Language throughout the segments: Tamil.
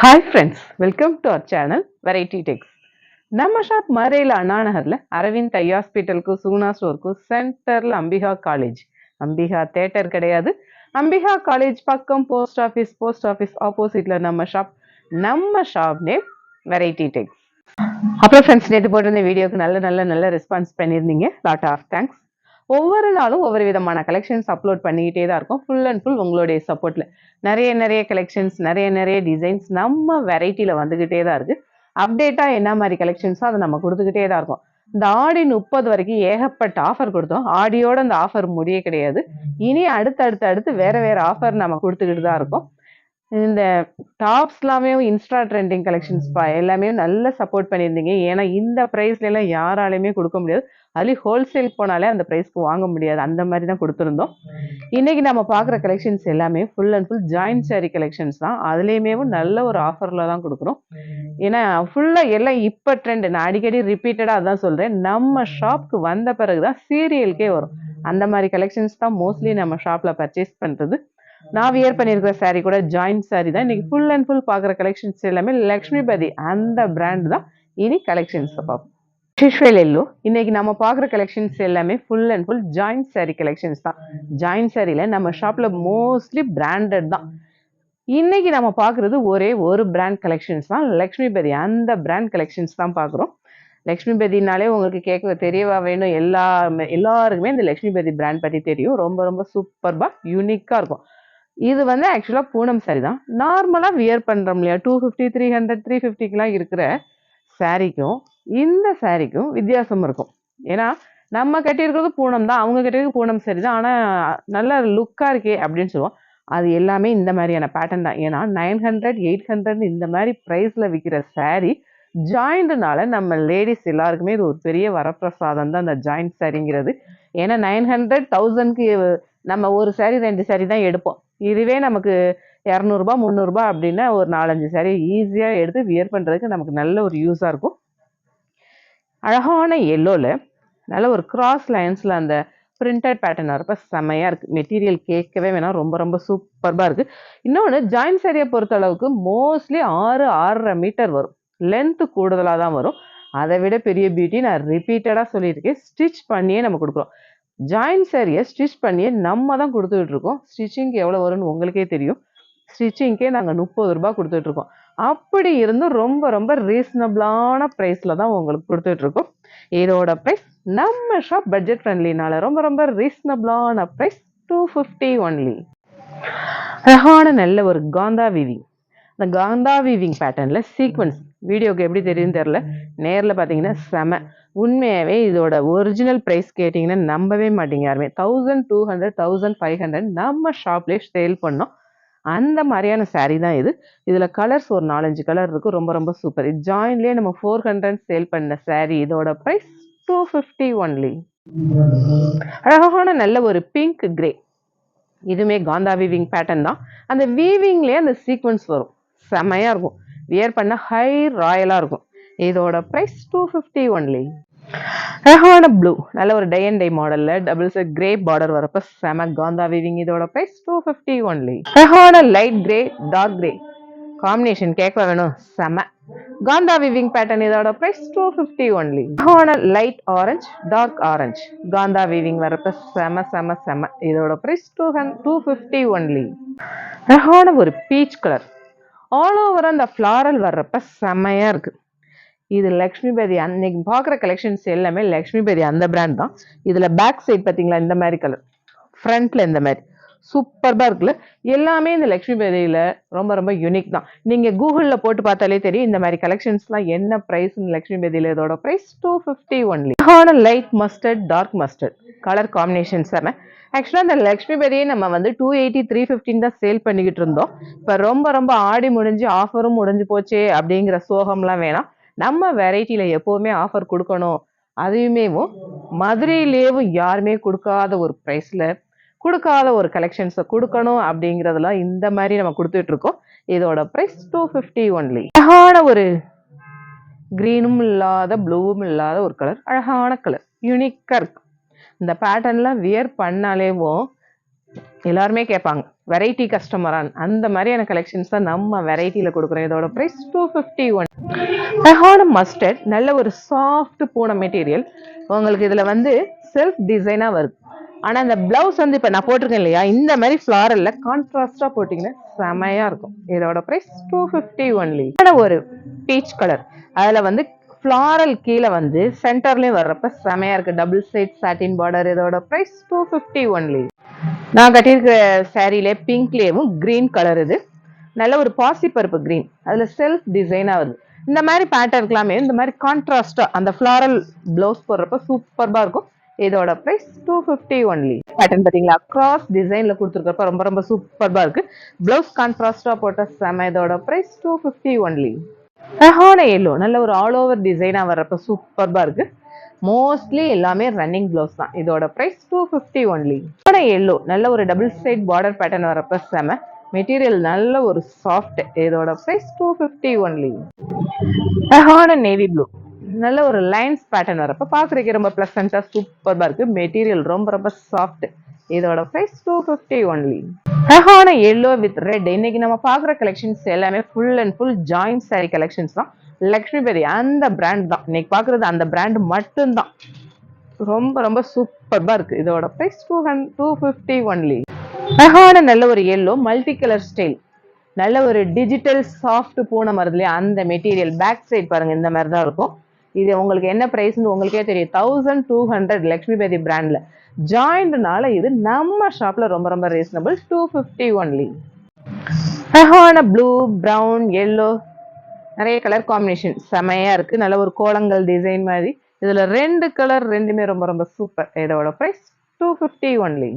Hi friends welcome to our channel variety techs நம்ம ஷாப் மறையில் அண்ணாநகரில் அரவிந்த் ஐ ஹாஸ்பிட்டலுக்கும் சுகுணா ஸ்டோருக்கும் சென்டரில் அம்பிகா காலேஜ் அம்பிகா தேட்டர் கிடையாது. அம்பிகா காலேஜ் பக்கம் போஸ்ட் ஆஃபீஸ் போஸ்ட் ஆஃபீஸ் ஆப்போசிட்டில் நம்ம ஷாப் நம்ம ஷாப் நேம் வெரைட்டி டெக்ஸ் அப்புறம் ஃப்ரெண்ட்ஸ் நேற்று போட்டிருந்த வீடியோக்கு நல்ல நல்ல நல்ல ரெஸ்பான்ஸ் பண்ணியிருந்தீங்க. லாட் ஆஃப் தேங்க்ஸ் ஒவ்வொரு நாளும் ஒவ்வொரு விதமான கலெக்ஷன்ஸ் அப்லோட் பண்ணிக்கிட்டே தான் இருக்கும். ஃபுல் அண்ட் ஃபுல் உங்களுடைய சப்போர்ட்டில் நிறைய நிறைய கலெக்ஷன்ஸ் நிறைய நிறைய டிசைன்ஸ் நம்ம வெரைட்டியில் வந்துக்கிட்டே தான் இருக்குது அப்டேட்டாக என்ன மாதிரி கலெக்ஷன்ஸோ அதை நம்ம கொடுத்துக்கிட்டே தான் இருக்கும். இந்த ஆடி முப்பது வரைக்கும் ஏகப்பட்ட ஆஃபர் கொடுத்தோம். ஆடியோட அந்த ஆஃபர் முடிய கிடையாது. இனி அடுத்து அடுத்து அடுத்து வேற வேற ஆஃபர் நம்ம கொடுத்துக்கிட்டு தான் இருக்கோம். இந்த டாப்ஸ் எல்லாமே இன்ஸ்டா ட்ரெண்டிங் கலெக்ஷன்ஸ் பா எல்லாமே நல்ல சப்போர்ட் பண்ணியிருந்தீங்க. ஏன்னா இந்த ப்ரைஸ்ல எல்லாம் யாராலையுமே கொடுக்க முடியாது. அதுலேயும் ஹோல்சேல் போனாலே அந்த ப்ரைஸ்க்கு வாங்க முடியாது. அந்த மாதிரி தான் கொடுத்துருந்தோம். இன்னைக்கு நம்ம பார்க்குற கலெக்ஷன்ஸ் எல்லாமே full and full joint sari collections தான். அதுலேயுமே நல்ல ஒரு ஆஃபரில் தான் கொடுக்குறோம். ஏன்னா ஃபுல்லாக எல்லாம் இப்போ ட்ரெண்ட் நான் அடிக்கடி ரிப்பீட்டடாக அதான் சொல்கிறேன் நம்ம ஷாப்க்கு வந்த பிறகு தான் சீரியலுக்கே வரும். அந்த மாதிரி கலெக்ஷன்ஸ் தான் மோஸ்ட்லி நம்ம ஷாப்பில் பர்ச்சேஸ் பண்ணுறது நான் வியர் பண்ணியிருக்கிற சாரீ கூட ஜாயின்ட் சாரீ தான். இன்னைக்கு ஃபுல் அண்ட் ஃபுல் பார்க்குற கலெக்ஷன்ஸ் எல்லாமே லக்ஷ்மிபதி அந்த பிராண்ட் தான். இனி கலெக்ஷன்ஸ் பார்ப்போம். ஷிஷ்வேல் எல்லோ இன்னைக்கு நம்ம பார்க்குற கலெக்ஷன்ஸ் எல்லாமே full and full joint sari collections தான். ஜாயிண்ட் சாரியில் நம்ம ஷாப்பில் மோஸ்ட்லி பிராண்டட் தான். இன்னைக்கு நம்ம பார்க்குறது ஒரே ஒரு பிராண்ட் கலெக்ஷன்ஸ் தான். லக்ஷ்மிபதி அந்த பிராண்ட் கலெக்ஷன்ஸ் தான் பார்க்குறோம். லக்ஷ்மிபதினாலே உங்களுக்கு கேட்க தெரியவா வேணும்? எல்லா எல்லாருக்குமே இந்த லக்ஷ்மிபதி பிராண்ட் பற்றி தெரியும். ரொம்ப ரொம்ப சூப்பர்பாக யூனிக்காக இருக்கும். இது வந்து ஆக்சுவலாக பூனம் சாரி தான் நார்மலாக வியர் பண்ணுறோம் இல்லையா? Two fifty three hundred three ஃபிஃப்டிக்கெலாம் இருக்கிற சாரீக்கும் இந்த சாரீக்கும் வித்தியாசம் இருக்கும். ஏன்னா நம்ம கட்டியிருக்கிறது பூனம் தான். அவங்க கட்டியிருக்க பூனம் சரி தான் ஆனால் நல்ல லுக்காக இருக்கே அப்படின்னு சொல்லுவோம். அது எல்லாமே இந்த மாதிரியான பேட்டர்ன் தான். ஏன்னா நைன் ஹண்ட்ரட் எயிட் ஹண்ட்ரட் இந்த மாதிரி ப்ரைஸில் விற்கிற சாரீ ஜாயிண்ட்னால நம்ம லேடிஸ் எல்லாருக்குமே இது ஒரு பெரிய வரப்பிரசாதம் தான் அந்த ஜாயிண்ட் சாரிங்கிறது ஏன்னா நைன் ஹண்ட்ரட் தௌசண்ட்க்கு நம்ம ஒரு சாரி ரெண்டு சாரி தான் எடுப்போம். இதுவே நமக்கு இரநூறுபா முந்நூறுபா அப்படின்னா ஒரு நாலஞ்சு சாரி ஈஸியாக எடுத்து வியர் பண்ணுறதுக்கு நமக்கு நல்ல ஒரு யூஸாக இருக்கும். அழகான எல்லோவில் நல்ல ஒரு கிராஸ் லைன்ஸில் அந்த பிரிண்டட் பேட்டர்ன் வரப்போ செம்மையாக இருக்குது மெட்டீரியல் கேட்கவே வேணாம். ரொம்ப ரொம்ப சூப்பர்பாக இருக்குது இன்னொன்று ஜாயின் சேரியை பொறுத்த அளவுக்கு மோஸ்ட்லி ஆறு ஆறரை மீட்டர் வரும். லென்த்து கூடுதலாக தான் வரும். அதை விட பெரிய பியூட்டி நான் ரிப்பீட்டடாக சொல்லியிருக்கேன். ஸ்டிச் பண்ணியே நம்ம கொடுக்குறோம். ஜாயின் சேரியை ஸ்டிச் பண்ணியே நம்ம தான் கொடுத்துட்டு இருக்கோம் ஸ்டிச்சிங்க்கு எவ்வளோ வரும்னு உங்களுக்கே தெரியும். ஸ்டிச்சிங்க்கே நாங்கள் முப்பது ரூபா கொடுத்துட்ருக்கோம் அப்படி இருந்தும் ரொம்ப ரொம்ப ரீசனபிளான ப்ரைஸில் தான் உங்களுக்கு கொடுத்துட்ருக்கோம் இதோட ப்ரைஸ் நம்ம ஷாப் பட்ஜெட் ஃப்ரெண்ட்லினால ரொம்ப ரொம்ப ரீசனபிளான ப்ரைஸ் டூ ஃபிஃப்டி ஒன்லி அழகான நல்ல ஒரு காந்தா வீவிங் அந்த காந்தா வீவிங் பேட்டர்னில் சீக்வன்ஸ் வீடியோக்கு எப்படி தெரியும் தெரில நேரில் பார்த்தீங்கன்னா செம. உண்மையாகவே இதோட ஒரிஜினல் ப்ரைஸ் கேட்டிங்கன்னா நம்பவே மாட்டீங்க யாருமே. Thousand two hundred thousand five hundred நம்ம ஷாப்லேயே சேல் பண்ணோம். அந்த மாதிரியான சாரீ தான் இது. இதில் கலர்ஸ் ஒரு நாலஞ்சு கலர் இருக்கும் ரொம்ப ரொம்ப சூப்பர் இது ஜாயின்லேயே நம்ம ஃபோர் ஹண்ட்ரட் சேல் பண்ண சாரீ இதோட ப்ரைஸ் டூ ஃபிஃப்டி ஒன்லி அழகான நல்ல ஒரு பிங்க் கிரே இதுவுமே காந்தா வீவிங் பேட்டர்ன் தான். அந்த வீவிங்லேயே அந்த சீக்வன்ஸ் வரும். செமையாக இருக்கும். வியர் பண்ண ஹை ராயலாக இருக்கும். இதோட ப்ரைஸ் டூ ஃபிஃப்டி ஒன்லி ரஹான ப்ளூ நல்ல ஒரு டே அண்ட் டை மாடலில் டபுள் செட் கிரே பார்டர் வரப்ப செம காந்தா வீவிங் இதோட price two fifty only ரஹான light grey dark grey combination கேட்க வேணும். செம. காந்தா விவிங் பேட்டர்ன் இதோட ப்ரைஸ் டூ ஃபிஃப்டி ஒன்லி அழகான light orange dark orange kantha weaving வரப்ப செம செம செம. இதோட price two hundred two fifty only ரஹான ஒரு பீச் கலர் ஆல் ஓவர் அந்த ஃப்ளாரல் வர்றப்ப செம்மையாக இருக்குது இது லக்ஷ்மிபதி அன்னைக்கு பார்க்குற கலெக்ஷன்ஸ் எல்லாமே லக்ஷ்மிபதி அந்த பிராண்ட் தான். இதில் பேக் சைட் பார்த்தீங்களா இந்த மாதிரி கலர் ஃப்ரண்ட்டில் இந்த மாதிரி. சூப்பர்பாக இருக்குல்ல? எல்லாமே இந்த லக்ஷ்மி பேதியில் ரொம்ப ரொம்ப யூனிக் தான். நீங்கள் கூகுளில் போட்டு பார்த்தாலே தெரியும் இந்த மாதிரி கலெக்ஷன்ஸ்லாம் என்ன ப்ரைஸ்னு லக்ஷ்மி பேதியில் இதோட price two fifty only light mustard dark mustard colour combination செம ஆக்சுவலாக இந்த லக்ஷ்மி பேதியை நம்ம வந்து டூ எயிட்டி த்ரீ ஃபிஃப்டின் தான் சேல் பண்ணிக்கிட்டு இருந்தோம். இப்போ ரொம்ப ரொம்ப ஆடி முடிஞ்சு ஆஃபரும் முடிஞ்சு போச்சே அப்படிங்கிற சோகம்லாம் வேணாம். நம்ம வெரைட்டியில் எப்போவுமே ஆஃபர் கொடுக்கணும். அதையுமேவும் மதுரையிலேயும் யாருமே கொடுக்காத ஒரு ப்ரைஸில் கொடுக்காத ஒரு கலெக்ஷன்ஸை கொடுக்கணும் அப்படிங்கிறதெல்லாம் இந்த மாதிரி நம்ம கொடுத்துட்டு இருக்கோம். இதோட ப்ரைஸ் டூ ஃபிஃப்டி ஒன்லி அழகான ஒரு க்ரீனும் இல்லாத ப்ளூவும் இல்லாத ஒரு கலர் அழகான கலர் யூனிக்காக இருக்கு. இந்த பேட்டர்ன்லாம் வியர் பண்ணாலேவும் எல்லாருமே கேட்பாங்க வெரைட்டி கஸ்டமரான் அந்த மாதிரியான கலெக்ஷன்ஸ் தான் நம்ம வெரைட்டியில் கொடுக்குறோம். இதோட ப்ரைஸ் டூ ஃபிஃப்டி ஒன் மெஹான மஸ்டர்ட் நல்ல ஒரு சாஃப்ட் பூனை மெட்டீரியல் உங்களுக்கு இதில் வந்து செல்ஃப் டிசைனாக வருது. ஆனால் இந்த ப்ளவுஸ் வந்து இப்போ நான் போட்டிருக்கேன் இல்லையா இந்த மாதிரி ஃப்ளாரலில் கான்ட்ராஸ்டாக போட்டிங்கன்னா செமையாக இருக்கும். இதோட ப்ரைஸ் டூ ஃபிஃப்டி ஒன்லி ஒரு பீச் கலர் அதில் வந்து ஃப்ளாரல் கீழே வந்து சென்டர்லேயும் வர்றப்ப செமையாக இருக்குது டபுள் சைட் சாட்டின் பார்டர் இதோட ப்ரைஸ் டூ ஃபிஃப்டி ஒன்லி நான் கட்டியிருக்கிற சேரீல பிங்க்லேயும் க்ரீன் கலர் இது. நல்ல ஒரு பாசி பருப்பு க்ரீன் அதில் செல்ஃப் டிசைனாக வருது. இந்த மாதிரி பேட்டர்க்கெல்லாமே இந்த மாதிரி கான்ட்ராஸ்டாக அந்த ஃப்ளாரல் ப்ளவுஸ் போடுறப்ப சூப்பர்பாக இருக்கும். இதோட price two fifty only pattern பார்த்தீங்களா கிராஸ் டிசைனில் கொடுத்துருக்கப்ப ரொம்ப ரொம்ப சூப்பர்பாக இருக்குது ப்ளவுஸ் கான்ட்ராஸ்டாக போட்ட செம இதோட ப்ரைஸ் டூ ஃபிஃப்டி ஒன்லி அழகான எல்லோ நல்ல ஒரு ஆல் ஓவர் டிசைனாக வர்றப்ப சூப்பர்பாக இருக்குது மோஸ்ட்லி எல்லாமே ரன்னிங் ப்ளவுஸ் தான். இதோட price two fifty only yellow நல்ல ஒரு டபுள் சைட் பார்டர் பேட்டர்ன் வரப்ப செம. மெட்டீரியல் நல்ல ஒரு சாஃப்ட் இதோட ப்ரைஸ் டூ ஃபிஃப்டி ஒன்லி ஹான நேவி ப்ளூ நல்ல ஒரு லைன்ஸ் பேட்டர்ன் வரப்ப பார்க்குறதுக்கு ரொம்ப ப்ளசண்ட்டாக சூப்பராக இருக்குது மெட்டீரியல் ரொம்ப ரொம்ப சாஃப்ட் இதோட ப்ரைஸ் டூ ஃபிஃப்டி ஒன்லி அழகான எல்லோ வித் ரெட் இன்னைக்கு நம்ம பார்க்குற கலெக்ஷன்ஸ் எல்லாமே full and full joint sari collections தான். லக்ஷ்மிபதி அந்த பிராண்ட் தான். இன்னைக்கு பார்க்குறது அந்த பிராண்ட் மட்டும்தான். ரொம்ப ரொம்ப சூப்பர்பாக இருக்குது இதோட price two hundred two fifty only அழகான நல்ல ஒரு எல்லோ மல்டி கலர் ஸ்டைல் நல்ல ஒரு டிஜிட்டல் சாஃப்ட் பூனை மருதுலேயே அந்த மெட்டீரியல் பேக் சைட் பாருங்க இந்த மாதிரி தான் இருக்கும். இது உங்களுக்கு என்ன ப்ரைஸ்னு உங்களுக்கே தெரியும். தௌசண்ட் டூ ஹண்ட்ரட் லக்ஷ்மிபதி பிராண்டில் ஜாயிண்ட்னால இது நம்ம ஷாப்பில் ரொம்ப ரொம்ப ரீசனபிள் டூ ஃபிஃப்டி ஒன்லி அழகான ப்ளூ ப்ரௌன் எல்லோ நிறைய கலர் காம்பினேஷன் செமையாக இருக்குது நல்ல ஒரு கோலங்கள் டிசைன் மாதிரி. இதில் ரெண்டு கலர் ரெண்டுமே ரொம்ப ரொம்ப சூப்பர் இதோட ப்ரைஸ் டூ ஃபிஃப்டி ஒன்லி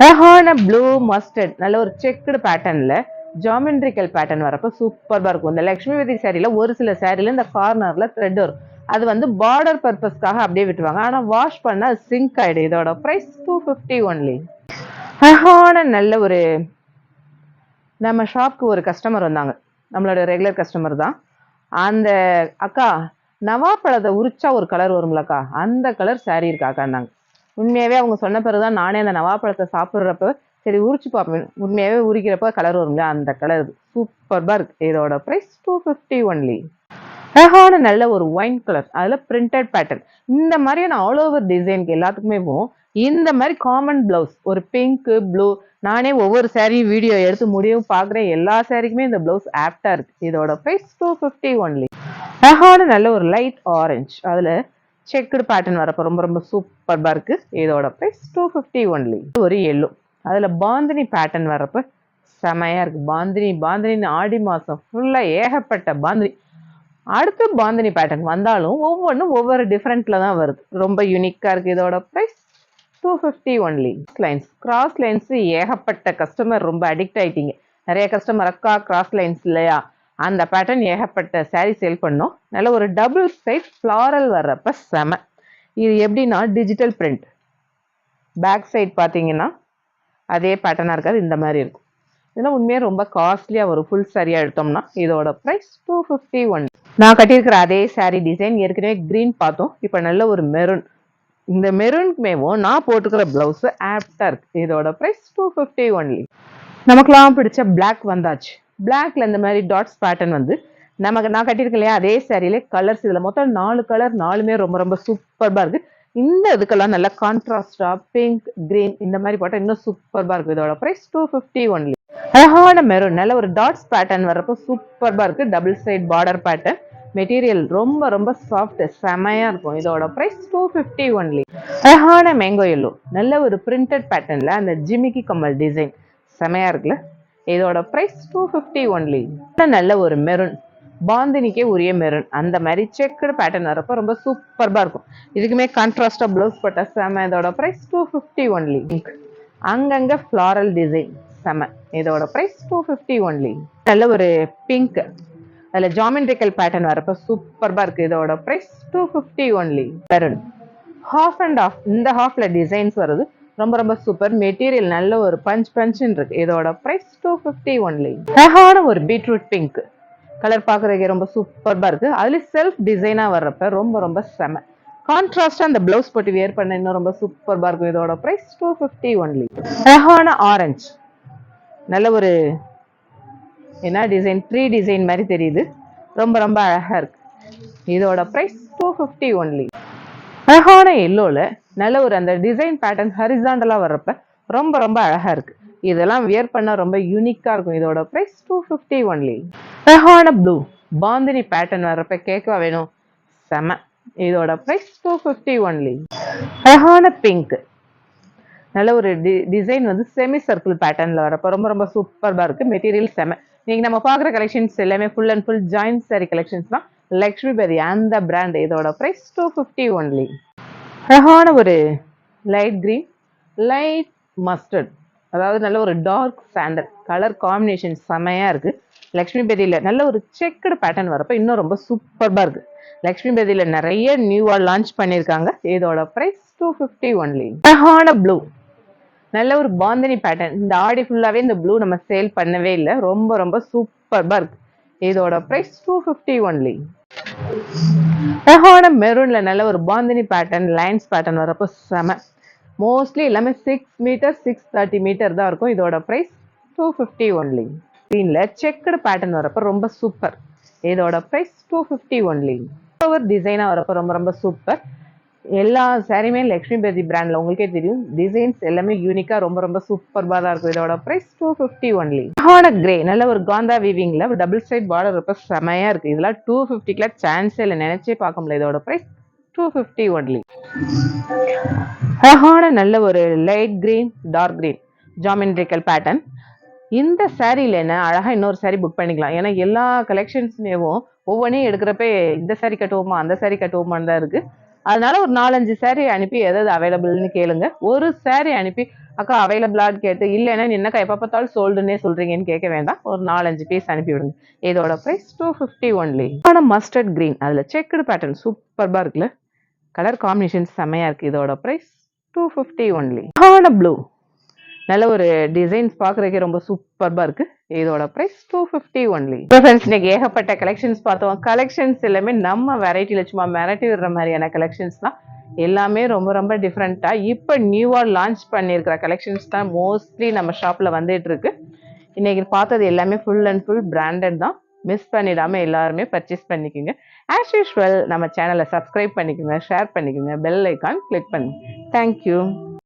அழகான ப்ளூ மஸ்டர்ட் நல்ல ஒரு செக்குடு பேட்டர்னில் ஜாமெண்ட்ரிக்கல் பேட்டர்ன் வரப்போ சூப்பராக இருக்கும். இந்த லக்ஷ்மிபதி சாரியில் ஒரு சில சாரியில் இந்த கார்னரில் த்ரெட் வரும். அது வந்து பார்டர் பர்பஸ்க்காக அப்படியே விட்டுருவாங்க. ஆனால் வாஷ் பண்ணால் சிங்க் ஆகிடும் இதோட ப்ரைஸ் டூ ஃபிஃப்டி ஒன்லி அழகான நல்ல ஒரு நம்ம ஷாப்க்கு ஒரு கஸ்டமர் வந்தாங்க. நம்மளோட ரெகுலர் கஸ்டமர் தான். அந்த அக்கா நவாப்பழத்தை உரிச்சா ஒரு கலர் வரும்லக்கா அந்த கலர் சாரீ இருக்காக்கான்னாங்க உண்மையாகவே அவங்க சொன்ன பிறகு தான் நானே அந்த நவாப்பழத்தை சாப்பிட்றப்ப சரி உரிச்சு பார்ப்பேன் உண்மையாகவே உரிக்கிறப்ப கலர் வரும்ல அந்த கலர் சூப்பர்பாக இருக்கு. இதோட ப்ரைஸ் டூ ஃபிஃப்டி ஒன்லி அழகான நல்ல ஒரு ஒயின் கலர் அதில் பிரிண்டட் பேட்டர்ன் இந்த மாதிரியான ஆல் ஓவர் டிசைனுக்கு எல்லாத்துக்குமே போகும் இந்த மாதிரி காமன் பிளவுஸ் ஒரு பிங்க் ப்ளூ நானே ஒவ்வொரு சாரியும் வீடியோ எடுத்து முடியும் பார்க்குறேன். எல்லா சாரிக்குமே இந்த பிளவுஸ் ஆப்டாக இருக்கு. இதோட ப்ரைஸ் டூ ஃபிஃப்டி ஒன்லி அழகான நல்ல ஒரு லைட் ஆரஞ்சு அதில் செக்குடு பேட்டர்ன் வரப்போ ரொம்ப ரொம்ப சூப்பர்பாக இருக்குது இதோட ப்ரைஸ் டூ ஃபிஃப்டி ஒன்லி ஒரு எல்லோ அதில் பாந்தினி பேட்டர்ன் வரப்போ செமையாக இருக்குது பாந்தினி பாந்தினின்னு ஆடி மாதம் ஃபுல்லாக ஏகப்பட்ட பாந்தினி. அடுத்து பாந்தினி பேட்டர்ன் வந்தாலும் ஒவ்வொன்றும் ஒவ்வொரு டிஃப்ரெண்ட்டில் தான் வருது. ரொம்ப யூனிக்காக இருக்குது இதோட price two fifty only lines cross lines ஏகப்பட்ட கஸ்டமர் ரொம்ப அடிக்ட் ஆகிட்டீங்க நிறைய கஸ்டமர் அக்கா கிராஸ் லைன்ஸ் இல்லையா? அந்த பேட்டர்ன் ஏகப்பட்ட சாரீ சேல் பண்ணோம். நல்ல ஒரு டபுள் சைஸ் ஃப்ளாரல் வர்றப்ப செம. இது எப்படின்னா டிஜிட்டல் பிரிண்ட் பேக் சைட் பார்த்தீங்கன்னா அதே பேட்டர்னாக இருக்காது இந்த மாதிரி இருக்கும். இதெல்லாம் உண்மையாக ரொம்ப காஸ்ட்லியாக வரும் ஃபுல் சாரியாக எடுத்தோம்னா இதோட ப்ரைஸ் டூ ஃபிஃப்டி ஒன் நான் கட்டியிருக்கிற அதே சாரீ டிசைன் ஏற்கனவே க்ரீன் பார்த்தோம். இப்போ நல்ல ஒரு மெரூன் இந்த மெரூன்க்குமேவும் நான் போட்டுக்கிற ப்ளவுஸு ஆப்டாக இருக்குது இதோட ப்ரைஸ் டூ ஃபிஃப்டி ஒன்லி நமக்குலாம் பிடிச்ச பிளாக் வந்தாச்சு. பிளாக்ல இந்த மாதிரி டாட்ஸ் பேட்டர்ன் வந்து நமக்கு நான் கட்டியிருக்கேன் இல்லையா அதே சாரியிலே கலர்ஸ் இதில் மொத்தம் நாலு கலர் நாலுமே ரொம்ப ரொம்ப சூப்பர்பாக இருக்குது இந்த இதுக்கெல்லாம் நல்ல கான்ட்ராஸ்டாக பிங்க் கிரீன் இந்த மாதிரி போட்டால் இன்னும் சூப்பர்பாக இருக்குது இதோட ப்ரைஸ் டூ ஃபிஃப்டி ஒன்லி அழகான மெரூன் நல்ல ஒரு டாட்ஸ் பேட்டர்ன் வரப்போ சூப்பர்பாக இருக்குது double side border pattern material ரொம்ப ரொம்ப சாஃப்ட் செமையாக இருக்கும். இதோட ப்ரைஸ் டூ ஃபிஃப்டி ஒன்லி அழகான மேங்கோ எல்லோ நல்ல ஒரு பிரிண்டட் பேட்டர்னில் அந்த ஜிமிக்கி கம்மல் டிசைன் செமையாக இருக்குல்ல? இதோட ப்ரைஸ் டூ ஃபிஃப்டி ஒன்லி நல்ல ஒரு மெரூன் பாந்தினிக்கே உரிய மெரூன். அந்த மாதிரி செக்குடு பேட்டர்ன் வரப்போ ரொம்ப சூப்பர்பாக இருக்கும். இதுக்குமே கான்ட்ராஸ்டாக ப்ளவுஸ் போட்ட செம இதோட ப்ரைஸ் டூ ஃபிஃப்டி ஒன்லி அங்கங்கே ஃப்ளாரல் டிசைன் செம. இதோட ப்ரைஸ் டூ ஃபிஃப்டி ஒன்லி நல்ல ஒரு பிங்க் அதில் ஜாமெண்ட்ரிக்கல் பேட்டர்ன் வரப்போ சூப்பர்பாக இருக்குது இதோட price two fifty only maroon half and half இந்த ஹாஃபில் டிசைன்ஸ் வருது ரொம்ப ரொம்ப சூப்பர் மெட்டீரியல் நல்ல ஒரு பஞ்ச் பஞ்சுன்னு இருக்கு. இதோட ப்ரைஸ் டூ ஃபிஃப்டி ஒன்லி அழகான ஒரு பீட்ரூட் பிங்க் கலர் பார்க்குறதுக்கு ரொம்ப சூப்பர்பாக இருக்குது அதுலேயும் செல்ஃப் டிசைனாக வர்றப்ப ரொம்ப ரொம்ப செம. கான்ட்ராஸ்டாக அந்த ப்ளவுஸ் போட்டு வியர் பண்ண இன்னும் ரொம்ப சூப்பர்பாக இருக்கும். இதோட ப்ரைஸ் டூ ஃபிஃப்டி ஒன்லி அழகான ஆரஞ்சு நல்ல ஒரு என்ன டிசைன் ட்ரீ டிசைன் மாதிரி தெரியுது. ரொம்ப ரொம்ப அழகாக இருக்கு. இதோட ப்ரைஸ் டூ ஃபிஃப்டி ஒன்லி அழகான எல்லோவில் நல்ல ஒரு அந்த டிசைன் பேட்டர்ன் ஹரிசாண்டலாக வர்றப்ப ரொம்ப ரொம்ப அழகாக இருக்குது இதெல்லாம் வியர் பண்ணால் ரொம்ப யூனிக்காக இருக்கும். இதோட ப்ரைஸ் டூ ஃபிஃப்டி ஒன்லி அழகான ப்ளூ பாந்தினி பேட்டர்ன் வர்றப்ப கேட்கவா வேணும். செம. இதோட ப்ரைஸ் டூ ஃபிஃப்டி ஒன்லி அழகான பிங்க் நல்ல ஒரு டி டிசைன் வந்து செமி சர்க்கிள் பேட்டர்னில் வரப்போ ரொம்ப ரொம்ப சூப்பராக இருக்குது மெட்டீரியல் செம. நீங்கள் நம்ம பார்க்குற கலெக்ஷன்ஸ் எல்லாமே full and full joint sari collections தான். லக்ஷ்மி பெரி அந்த பிராண்ட் இதோட ப்ரைஸ் டூ ஃபிஃப்டி ஒன்லி அழகான ஒரு லைட் க்ரீன் லைட் மஸ்டர்ட் அதாவது நல்ல ஒரு டார்க் சாண்டல் கலர் காம்பினேஷன் செமையாக இருக்குது லக்ஷ்மி பேதியில் நல்ல ஒரு செக்குடு பேட்டர்ன் வரப்போ இன்னும் ரொம்ப சூப்பர்பாக இருக்குது லக்ஷ்மி பேதியில் நிறைய நியூவாக லான்ச் பண்ணியிருக்காங்க. இதோட ப்ரைஸ் டூ ஃபிஃப்டி ஒன்லி அழகான ப்ளூ நல்ல ஒரு பாந்தினி பேட்டர்ன் இந்த ஆடி ஃபுல்லாகவே இந்த ப்ளூ நம்ம சேல் பண்ணவே இல்லை. ரொம்ப ரொம்ப சூப்பர்பாக இருக்குது இதோட ப்ரைஸ் டூ ஃபிஃப்டி ஒன்லி அழகான மெரூனில் நல்ல ஒரு பாந்தினி பேட்டர்ன் லைன்ஸ் பேட்டர்ன் வரப்போ செம. மோஸ்ட்லி எல்லாமே six meter six thirty meter தான் இருக்கும். இதோட ப்ரைஸ் டூ ஃபிஃப்டி ஒன்லி க்ரீனில் செக்குடு பேட்டர்ன் வரப்போ ரொம்ப சூப்பர் இதோட ப்ரைஸ் டூ ஃபிஃப்டி ஒன்லி ஒரு டிசைனாக வரப்போ ரொம்ப ரொம்ப சூப்பர் எல்லா சாரியுமே லக்ஷ்மி பேதி பிராண்டில் உங்களுக்கே தெரியும். டிசைன்ஸ் எல்லாமே யூனிக்காக ரொம்ப ரொம்ப சூப்பர்பாக தான் இருக்கும். இதோட ப்ரைஸ் டூ ஃபிஃப்டி ஒன்லி ஹான கிரே நல்ல ஒரு காந்தா வீவிங்கில் ஒரு டபுள் சைட் பார்டர் ரொம்ப செமையாக இருக்குது இதெல்லாம் டூ ஃபிஃப்டிக்கெலாம் சான்ஸே இல்லை. நினச்சே பார்க்க முடியல. இதோட ப்ரைஸ் டூ ஃபிஃப்டி ஒன்லி அழகான நல்ல ஒரு light green dark green geometrical pattern இந்த சாரியில் என்ன? அழகாக இன்னொரு சாரி புக் பண்ணிக்கலாம். ஏன்னா எல்லா கலெக்ஷன்ஸ்மேவும் ஒவ்வொன்றையும் எடுக்கிறப்ப இந்த சாரி கட்டுவோமா அந்த சாரி கட்டுவோமான்னு தான் இருக்குது அதனால ஒரு நாலஞ்சு சாரி அனுப்பி எதாவது அவைலபிள்னு கேளுங்க. ஒரு சாரி அனுப்பி அக்கா அவைலபிளான்னு கேட்டு இல்லைன்னா என்னக்கா எப்போ பார்த்தாலும் சோல்டுன்னே சொல்கிறீங்கன்னு கேட்க வேண்டாம். ஒரு நாலஞ்சு பீஸ் அனுப்பி விடுங்க. இதோட ப்ரைஸ் டூ ஃபிஃப்டி ஒன்லி ஆனால் மஸ்டர்ட் க்ரீன் அதில் செக்குடு பேட்டர்ன் சூப்பர்பாக இருக்குல்ல? கலர் காம்பினேஷன் செம்மையாக இருக்குது இதோட ப்ரைஸ் டூ ஃபிஃப்டி ஒன்லி ஹான ப்ளூ நல்ல ஒரு டிசைன்ஸ் பார்க்குறதுக்கே ரொம்ப சூப்பர்பாக இருக்குது இதோட price two fifty only friends இன்னைக்கு ஏகப்பட்ட கலெக்ஷன்ஸ் பார்த்தோம். கலெக்ஷன்ஸ் எல்லாமே நம்ம வெரைட்டியில் சும்மா மிரட்டி விடுற மாதிரியான கலெக்ஷன்ஸ் தான். எல்லாமே ரொம்ப ரொம்ப டிஃப்ரெண்ட்டாக இப்போ நியூவாக லான்ச் பண்ணியிருக்கிற கலெக்ஷன்ஸ் தான் மோஸ்ட்லி நம்ம ஷாப்பில் வந்துட்டு இருக்கு. இன்னைக்கு பார்த்தது எல்லாமே ஃபுல் அண்ட் ஃபுல் பிராண்டட் தான். மிஸ் பண்ணிடாமல் எல்லாருமே பர்ச்சேஸ் பண்ணிக்கோங்க. ஆஸ் யூஷுவல் நம்ம சேனலை சப்ஸ்கிரைப் பண்ணிக்கோங்க ஷேர் பண்ணிக்கோங்க பெல் ஐக்கான் கிளிக் பண்ணுங்க தேங்க்யூ